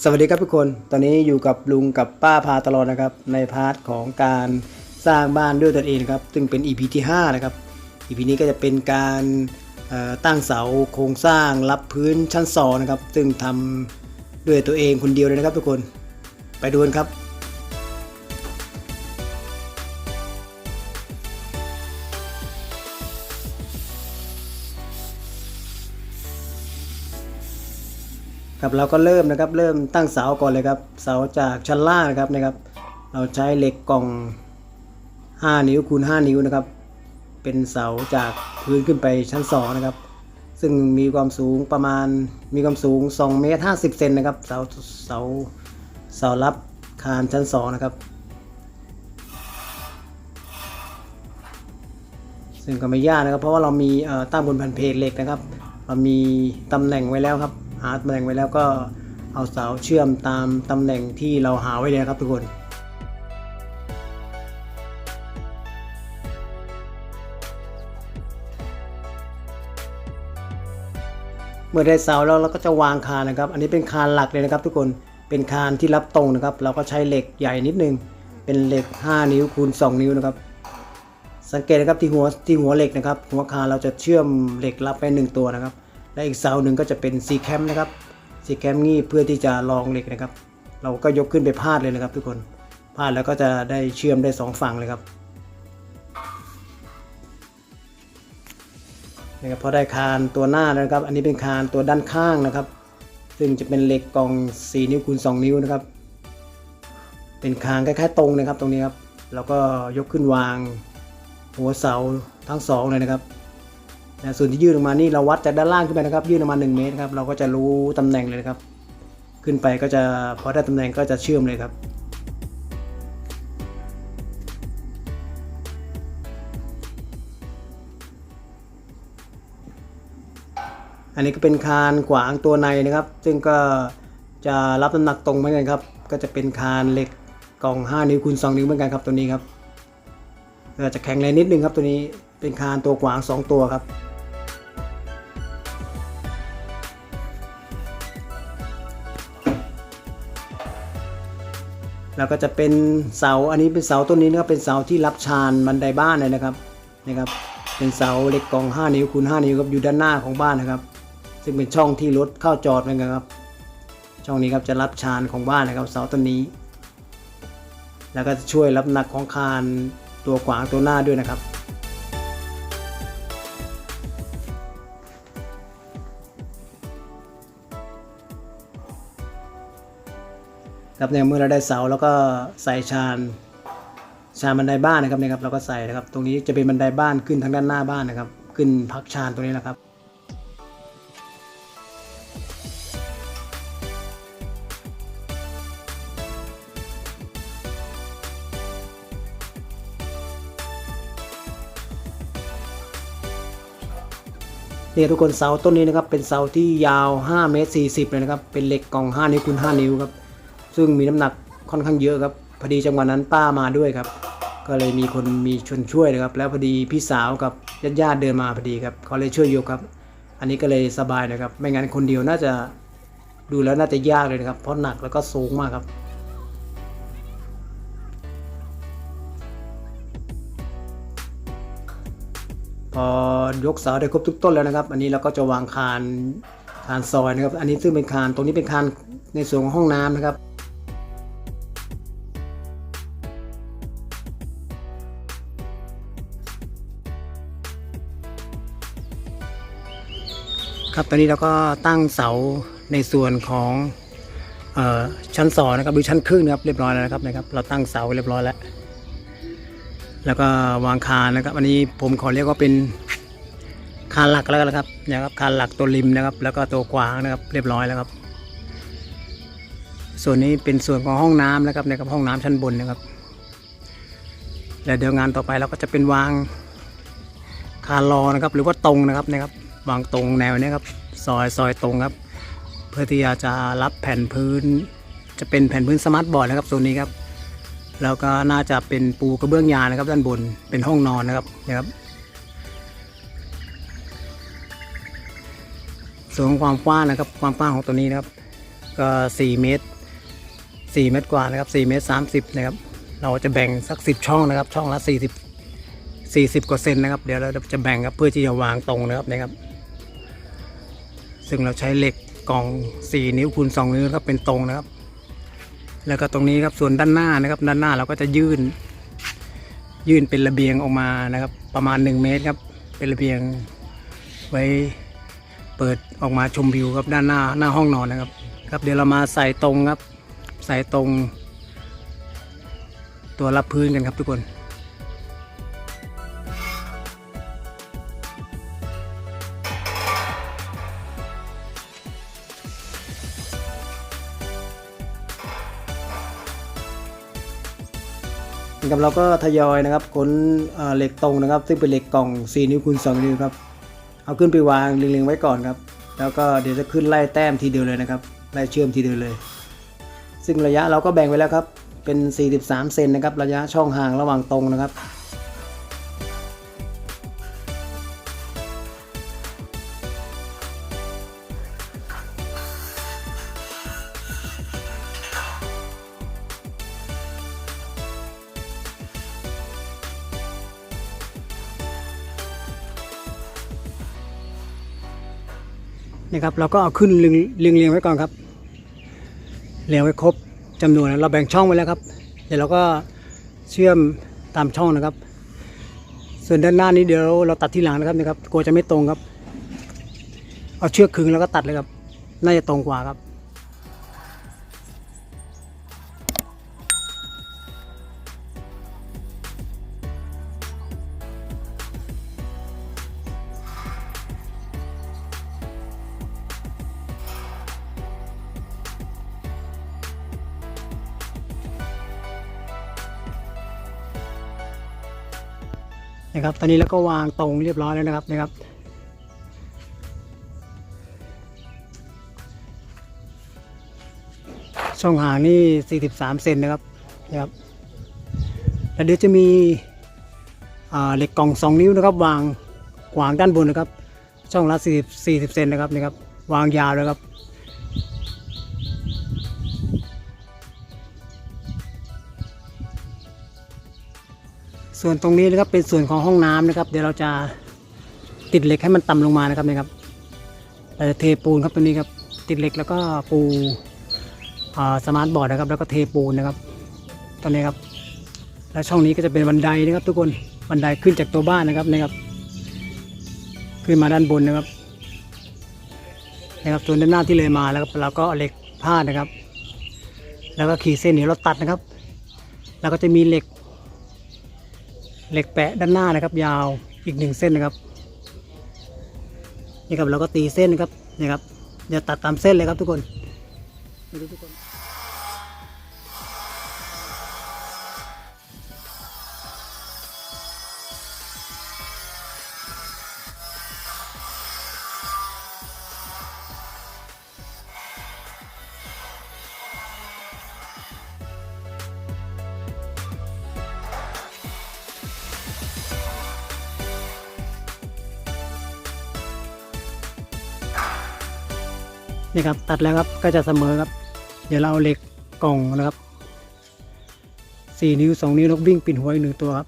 สวัสดีครับทุกคน ตอนนี้อยู่กับลุงกับป้าพาตลอดนะครับ ในพาร์ทของการสร้างบ้านด้วยตนเองครับ ซึ่งเป็น EP ที่ 5 นะครับ EP นี้ก็จะเป็นการตั้งเสาโครงสร้างรับพื้นชั้นสองนะครับ ซึ่งทำด้วยตัวเองคนเดียวเลยนะครับทุกคน ไปดูกันครับ ครับเราก็เริ่มนะครับเริ่มตั้งเสาก่อนเลยครับเสาจากชั้นล่างนะครับนะครับ เราใช้เหล็กกล่อง 5 นิ้วคูณ 5 นิ้วนะครับ เป็นเสาจากพื้นขึ้นไปชั้น2นะครับ ซึ่งมีความสูงประมาณมีความสูง2เมตร50เซนนะครับเสาเสาเสารับคานชั้น2นะครับ ซึ่งก็ไม่ยากนะครับ เพราะว่าเรามีเอ่อตั้งบนแผ่นเพลทเหล็กนะครับ เรามีตำแหน่งไว้แล้วครับ หาตำแหน่งไว้แล้วก็เอาเสาเชื่อมตามตำแหน่งที่เราหาไว้เลยนะครับทุกคนเมื่อได้เสาแล้วเราก็จะวางคานนะครับ อันนี้เป็นคานหลักเลยนะครับ ทุกคน เป็นคานที่รับตรงนะครับ เราก็ใช้เหล็กใหญ่นิดนึง เป็นเหล็ก 5 นิ้วคูณ 2 นิ้วนะครับ สังเกตนะครับที่หัวที่หัวเหล็กนะครับ หัวคานเราจะเชื่อมเหล็กรับไปหนึ่งตัวนะครับ และอีกเสาหนึ่งก็จะเป็นซีแคมนะครับซีแคมงี้เพื่อที่จะรองเหล็กนะครับ เราก็ยกขึ้นไปพาดเลยนะครับ ทุกคนพาดแล้วก็จะได้เชื่อมได้สองฝั่งเลยครับนะครับพอได้คานตัวหน้าแล้วนะครับ อันนี้เป็นคานตัวด้านข้างนะครับ ซึ่งจะเป็นเหล็กกอง 4 นิ้วคูณ2 นิ้วนะครับ เป็นคานคล้ายๆตรงนะครับตรงนี้ครับแล้วก็ยกขึ้นวางหัวเสาทั้งสองเลยนะครับ นะส่วนที่ยื่นออกมานี่เราวัดจากด้านล่างขึ้นไปนะครับ ยื่นออกมา 1 เมตรครับเราก็จะรู้ตำแหน่งเลยนะครับ ขึ้นไปก็จะพอได้ตำแหน่งก็จะเชื่อมเลยครับอันนี้ก็เป็นคานขวางตัวในนะครับ ซึ่งก็จะรับน้ำหนักตรงเหมือนกันครับ ก็จะเป็นคานเหล็กกล่อง 5 นิ้วคูณ2นิ้วเหมือนกันครับตัวนี้ครับก็จะแข็งแรงนิดนึงครับตัวนี้เป็นคานตัวขวาง 2 ตัวครับ แล้วก็จะเป็นเสาอันนี้เป็นเสาต้นนี้นะครับเป็นเสาที่รับชานบันไดบ้านเลยนะครับนะครับ เป็นเสาเหล็กกล่อง 5 นิ้วคูณ5นิ้วครับอยู่ด้านหน้าของบ้านนะครับ ซึ่งเป็นช่องที่รถเข้าจอดเหมือนกันครับ ช่องนี้ครับจะรับชานของบ้านนะครับ เสาต้นนี้ แล้วก็จะช่วยรับหนักของคานตัวขวางตัวหน้าด้วยนะครับ ครับเนี่ยเมื่อเราได้เสาแล้วก็ใส่ชานชานบันไดบ้านนะครับเนี่ยครับเราก็ใส่นะครับ ตรงนี้จะเป็นบันไดบ้านขึ้นทางด้านหน้าบ้านนะครับ ขึ้นพักชานตรงนี้นะครับเนี่ยทุกคนเสาต้นนี้นะครับเป็นเสาที่ยาว 5 เมตร 40 เลยนะครับ เป็นเหล็กกล่อง 5 นิ้วคูณ5นิ้วครับ ซึ่งมีน้ำหนักค่อนข้างเยอะครับพอดีจังหวะนั้นป้ามาด้วยครับ ก็เลยมีคนมีชวนช่วยนะครับ แล้วพอดีพี่สาวกับญาติญาติๆเดินมาพอดีครับเขาเลยช่วยยกครับ อันนี้ก็เลยสบายนะครับ ไม่งั้นคนเดียวน่าจะดูแล้วน่าจะยากเลยนะครับ เพราะหนักแล้วก็สูงมากครับพอยกเสาได้ครบทุกต้นแล้วนะครับ อันนี้เราก็จะวางคานคานซอยนะครับ อันนี้ซึ่งเป็นคานตรงนี้เป็นคานในส่วนของห้องน้ำนะครับ ครับ ตอนนี้เราก็ตั้งเสาในส่วนของออชั้นสองนะครับหรือชั้นครึ่งนะครับเรียบร้อยแล้วนะครับนะครับ เราตั้งเสาเรียบร้อยแล้ว แล้วก็วางคานนะครับอันนี้ผมขอเรียกว่าเป็นคานหลักแล้วกันนะครับนะครับคานหลักตัวริมนะครับ แล้วก็ตัวขวางนะครับ เรียบร้อยแล้วครับ ส่วนนี้เป็นส่วนของห้องน้ำนะครับนะครับห้องน้ำชั้นบนนะครับ แล้วเดี๋ยวงานต่อไปเราก็จะเป็นวางคานรอนะครับ หรือว่าตรงนะครับนะครับ วางตรงแนวเนี้ครับ ซอยซอยตรงครับ เพื่อที่จะรับแผ่นพื้น จะเป็นแผ่นพื้นสมาร์ทบอร์ดนะครับตัวนี้ครับ แล้วก็น่าจะเป็นปูกระเบื้องยานะครับ ด้านบนเป็นห้องนอนนะครับนะครับส่วนของความกว้างนะครับความกว้างของตัวนี้นะครับ ก็4เมตร4เมตรกว่านะครับ4เมตร30นะครับเราจะแบ่งสัก 10 ช่องนะครับ ช่องละ40 40กว่าเซนนะครับ เดี๋ยวเราจะแบ่งครับเพื่อที่จะวางตรงนะครับนะครับ ซึ่งเราใช้เหล็กกล่อง 4 นิ้วคูณ2นิ้วครับเป็นตรงนะครับ แล้วก็ตรงนี้ครับส่วนด้านหน้านะครับ ด้านหน้าเราก็จะยื่น ยื่นเป็นระเบียงออกมานะครับ ประมาณ 1 เมตรครับ เป็นระเบียงไว้เปิดออกมาชมวิวครับด้านหน้าหน้าห้องนอนนะครับ ครับเดี๋ยวเรามาใส่ตรงครับ ใส่ตรง ตัวรับพื้นกันครับทุกคน นะครับเราก็ทยอยนะครับขนเอ่อเหล็กตรงนะครับ ซึ่งเป็นเหล็กกล่อง 4 นิ้วคูณ2นิ้วครับเอาขึ้นไปวางเรียงๆไว้ก่อนครับ แล้วก็เดี๋ยวจะขึ้นไล่แต้มทีเดียวเลยนะครับไล่เชื่อมทีเดียวเลย ซึ่งระยะเราก็แบ่งไว้แล้วครับเป็น 43 เซนนะครับระยะช่องห่างระหว่างตรงนะครับ ครับเราก็เอาขึ้นเรียงเรียงเรียงไว้ก่อนครับเรียงไว้ครบจำนวนนะเราแบ่งช่องไว้แล้วครับ เดี๋ยวเราก็เชื่อมตามช่องนะครับ ส่วนด้านหน้านี้เดี๋ยวเราตัดที่หลังนะครับนะครับกลัวจะไม่ตรงครับ เอาเชือกขึงแล้วก็ตัดเลยครับ น่าจะตรงกว่าครับ นะครับ ตอนนี้เราก็วางตรงเรียบร้อยแล้วนะครับนะครับ ช่องห่างนี่ 43 เซนนะครับนะครับแล้วเดี๋ยวจะมีเหล็กกล่อง 2 นิ้วนะครับ วางขวางด้านบนนะครับ ช่องละ40 40 เซนนะครับนะครับ วางยาวเลยครับ ส่วนตรงนี้นะครับเป็นส่วนของห้องน้ำนะครับ เดี๋ยวเราจะติดเหล็กให้มันต่ำลงมานะครับนะครับเราจะเทปูนครับตรงนี้ครับติดเหล็กแล้วก็ปูสมาร์ทบอร์ดนะครับ แล้วก็เทปูนนะครับ ตอนนี้ครับ และช่องนี้ก็จะเป็นบันไดนะครับ ทุกคนบันไดขึ้นจากตัวบ้านนะครับนะครับ ขึ้นมาด้านบนนะครับนะครับส่วนด้านหน้าที่เลยมาแล้วเราก็เอาเหล็กพาดนะครับ แล้วก็ขีดเส้นเดี๋ยวเราตัดนะครับ แล้วก็จะมีเหล็ก เหล็กแปะด้านหน้านะครับ ยาวอีกหนึ่งเส้นนะครับนี่ครับเราก็ตีเส้นนะครับนี่ครับอย่าตัดตามเส้นเลยครับทุกคนดูทุกคน นี่ครับตัดแล้วครับก็จะเสมอครับ เดี๋ยวเราเอาเหล็กกล่องนะครับสี่นิ้วสองนิ้วนกวิ่งปิ่นหัวอีกหนึ่งตัวครับ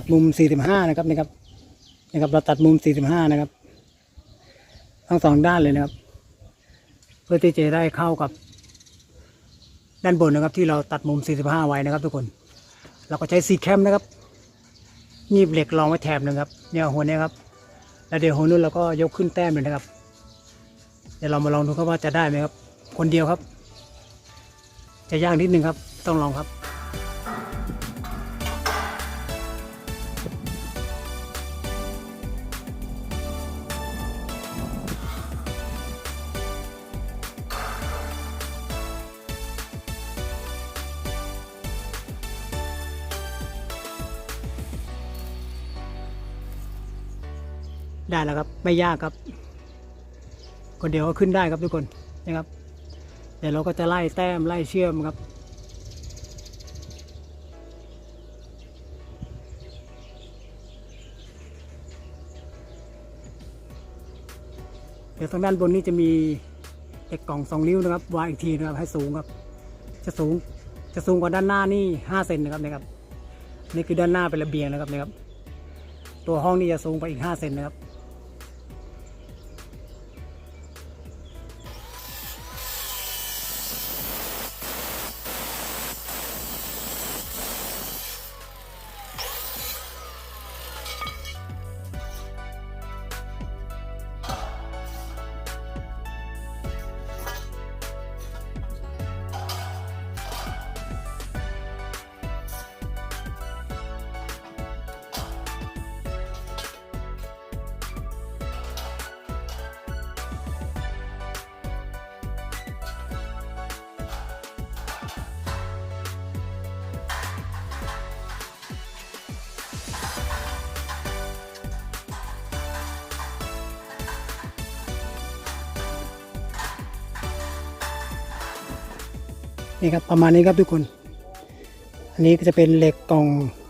ตัดมุม 45 นะครับนะครับนะครับเราตัดมุม 45 นะครับ ทั้งสองด้านเลยนะครับ เพื่อที่จะได้เข้ากับด้านบนนะครับ ที่เราตัดมุม 45 ไว้นะครับ ทุกคน เราก็ใช้ซีแคมนะครับนีบเหล็กรองไว้แถบนึงครับเนี่ยหัวเนี้ครับแล้วเดี๋ยวหัวนู้นเราก็ยกขึ้นแต้มเลยนะครับ เดี๋ยวเรามาลองดูครับว่าจะได้ไหมครับ คนเดียวครับ จะยากนิดนึงครับ ต้องลองครับ ได้แล้วครับ ไม่ยากครับก็เดียวก็ขึ้นได้ครับทุกคนนะครับ เดี๋ยวเราก็จะไล่แต้มไล่เชื่อมครับ เดี๋ยวทางด้านบนนี้จะมีเหล็กกล่องสองนิ้วนะครับวางอีกทีนะครับให้สูงครับ จะสูงจะสูงกว่าด้านหน้านี่ห้าเซนนะครับนะครับนี่คือด้านหน้าเป็นระเบียงนะครับนะครับ ตัวห้องนี่จะสูงไปอีกห้าเซนนะครับ นี่ครับประมาณนี้ครับทุกคน อันนี้ก็จะเป็นเหล็กกล่อง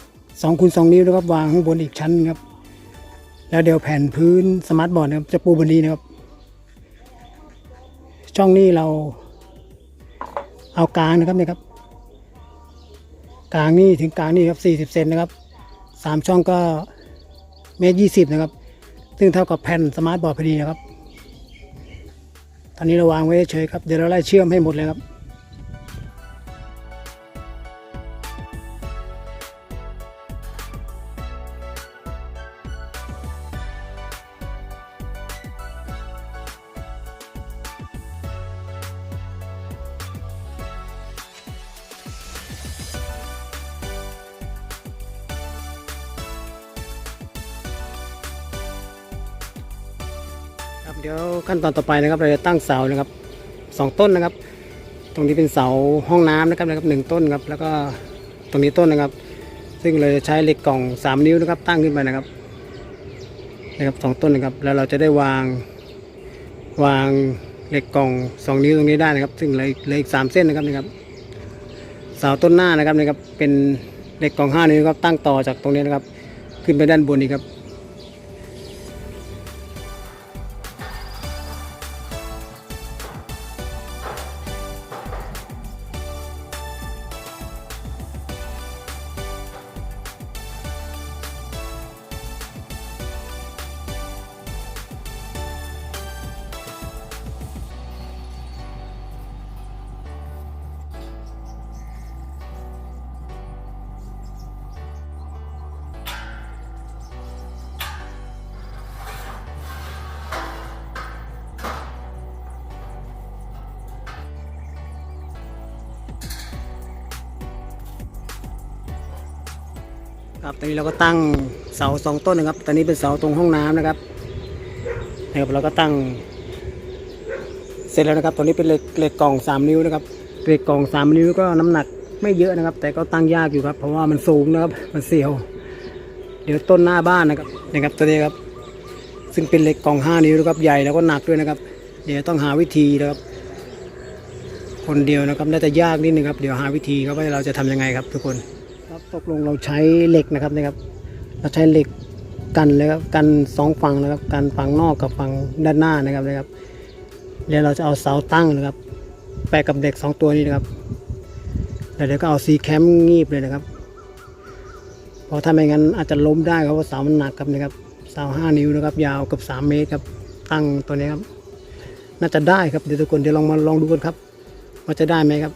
2คูณ2นิ้วนะครับวางข้างบนอีกชั้นครับ แล้วเดี๋ยวแผ่นพื้นสมาร์ทบอร์ดนะครับจะปูบนนี้นะครับ ช่องนี้เราเอากลางนะครับเนี่ยครับ กลางนี่ถึงกลางนี่ครับ40เซนนะครับสามช่องก็เมตรยี่สิบนะครับ ซึ่งเท่ากับแผ่นสมาร์ทบอร์ดพอดีนะครับ ตอนนี้เราวางไว้เฉยครับ เดี๋ยวเราไล่เชื่อมให้หมดเลยครับ เดี๋ยวขั้นตอนต่อไปนะครับเราจะตั้งเสานะครับสองต้นนะครับ ตรงนี้เป็นเสาห้องน้ำนะครับนะครับหนึ่งต้นครับแล้วก็ตรงนี้ต้นนะครับ ซึ่งเราจะใช้เหล็กกล่องสามนิ้วนะครับ ตั้งขึ้นไปนะครับนะครับสองต้นนะครับ แล้วเราจะได้วางวางเหล็กกล่องสองนิ้วตรงนี้ได้นะครับ ซึ่งเหลยเลยอีกสามเส้นนะครับนะครับเสาต้นหน้านะครับนะครับเป็นเหล็กกล่องห้านิ้วครับตั้งต่อจากตรงนี้นะครับ ขึ้นไปด้านบนนี้ครับ ครับตอนนี้เราก็ตั้งเสาสองต้นนะครับ ตอนนี้เป็นเสาตรงห้องน้ำนะครับนะครับเราก็ตั้ง เสร็จแล้วนะครับ ตอนนี้เป็นเหล็กเหล็กกล่องสามนิ้วนะครับเหล็กกล่องสามนิ้วก็น้ำหนักไม่เยอะนะครับ แต่ก็ตั้งยากอยู่ครับ เพราะว่ามันสูงนะครับ มันเสียว เดี๋ยวต้นหน้าบ้านนะครับนะครับตัวนี้ครับ ซึ่งเป็นเหล็กกล่องห้านิ้วนะครับ ใหญ่แล้วก็หนักด้วยนะครับ เดี๋ยวต้องหาวิธีนะครับ คนเดียวนะครับน่าจะยากนิดนึงครับ เดี๋ยวหาวิธีครับว่าเราจะทำยังไงครับ ทุกคน ตกลงเราใช้เหล็กนะครับนะครับ เราใช้เหล็กกันเลยครับกันสองฝั่งนะครับกันฝั่งนอกกับฝั่งด้านหน้านะครับนะครับ แล้วเราจะเอาเสาตั้งนะครับ แปะกับเหล็กสองตัวนี้นะครับแล้วเดี๋ยวก็เอาซีแคมงีบเลยนะครับ เพราะถ้าไม่งั้นอาจจะล้มได้ครับเพราะเสามันหนักครับนะครับเสาห้านิ้วนะครับ ยาวเกับสามเมตรครับ ตั้งตัวนี้ครับ น่าจะได้ครับเดี๋ยวทุกคนเดี๋ยวลองมาลองดูกันครับว่าจะได้ไหมครับ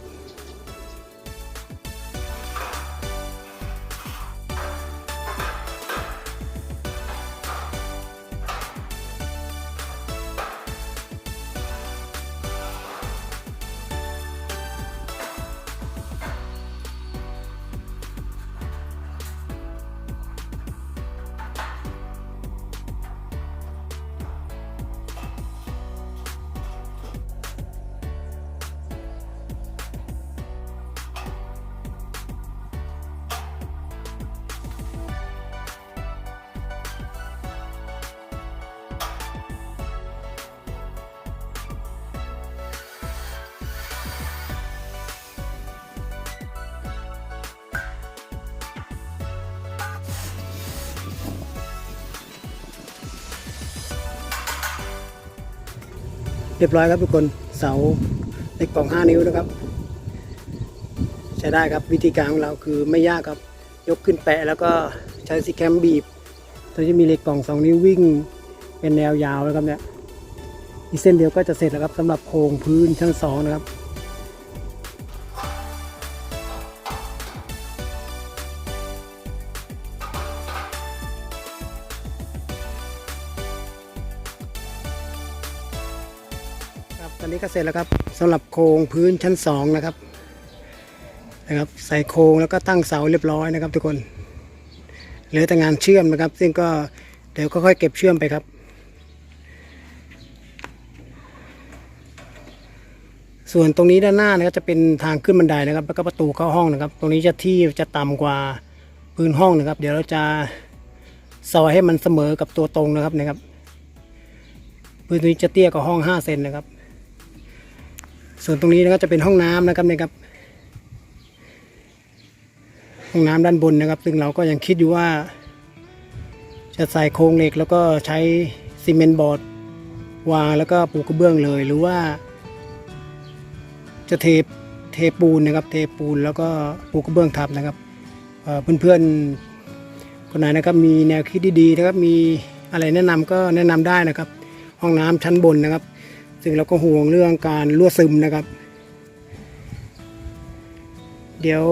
รียบร้อยครับทุกคนเสาเหล็กกล่อง 5 นิ้วนะครับ ใช้ได้ครับวิธีการของเราคือไม่ยากครับยกขึ้นแปะแล้วก็ใช้ซีแคมบีบตัวจะมีเหล็กกล่อง 2 นิ้ววิ่ง เป็นแนวยาวนะครับเนี่ยอีกเส้นเดียวก็จะเสร็จแล้วครับสำหรับโครงพื้นชั้นสองนะครับ เสร็จแล้วครับสำหรับโครงพื้นชั้นสองนะครับนะครับ ใส่โครงแล้วก็ตั้งเสาเรียบร้อยนะครับ ทุกคนเหลือแต่งานเชื่อมนะครับ ซึ่งก็เดี๋ยวค่อยๆเก็บเชื่อมไปครับส่วนตรงนี้ด้านหน้านะครับจะเป็นทางขึ้นบันไดนะครับ แล้วก็ประตูเข้าห้องนะครับ ตรงนี้จะที่จะต่ำกว่าพื้นห้องนะครับ เดี๋ยวเราจะซอยให้มันเสมอกับตัวตรงนะครับนะครับ พื้นตรงนี้จะเตี้ยกว่าห้อง5เซนนะครับ ส่วนตรงนี้นะครับจะเป็นห้องน้ำนะครับนะครับ ห้องน้ำด้านบนนะครับ ซึ่งเราก็ยังคิดอยู่ว่า จะใส่โครงเหล็กแล้วก็ใช้ซีเมนต์บอร์ดวางแล้วก็ปูกระเบื้องเลย หรือว่า จะเทเทปูนนะครับ เทปูนแล้วก็ปูกระเบื้องทับนะครับเเพื่อนๆคนไหนนะครับมีแนวคิดดีๆนะครับมีอะไรแนะนำก็แนะนำได้นะครับ ห้องน้ำชั้นบนนะครับ ซึ่งเราก็ห่วงเรื่องการรั่วซึมนะครับ เดี๋ยว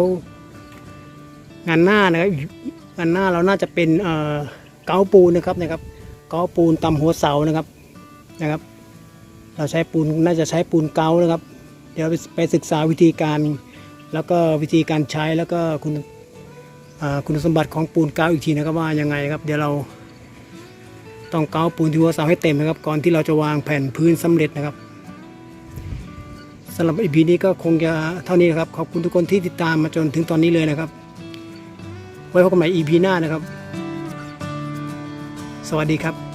งานหน้านะครับงานหน้าเราน่าจะเป็นเอ่อเกาปูนนะครับนะครับเกาปูนตำหัวเสานะครับนะครับ เราใช้ปูนน่าจะใช้ปูนเกานะครับ เดี๋ยวไปศึกษาวิธีการ แล้วก็วิธีการใช้แล้วก็คุณคุณสมบัติของปูนเกาอีกทีนะครับว่ายังไงครับ เดี๋ยวเรา ต้องเกาปูนที่หัวเสาให้เต็มนะครับ ก่อนที่เราจะวางแผ่นพื้นสำเร็จนะครับสำหรับอีพีนี้ก็คงจะเท่านี้นะครับ ขอบคุณทุกคนที่ติดตามมาจนถึงตอนนี้เลยนะครับ ไว้พบกันใหม่อีพีหน้านะครับ สวัสดีครับ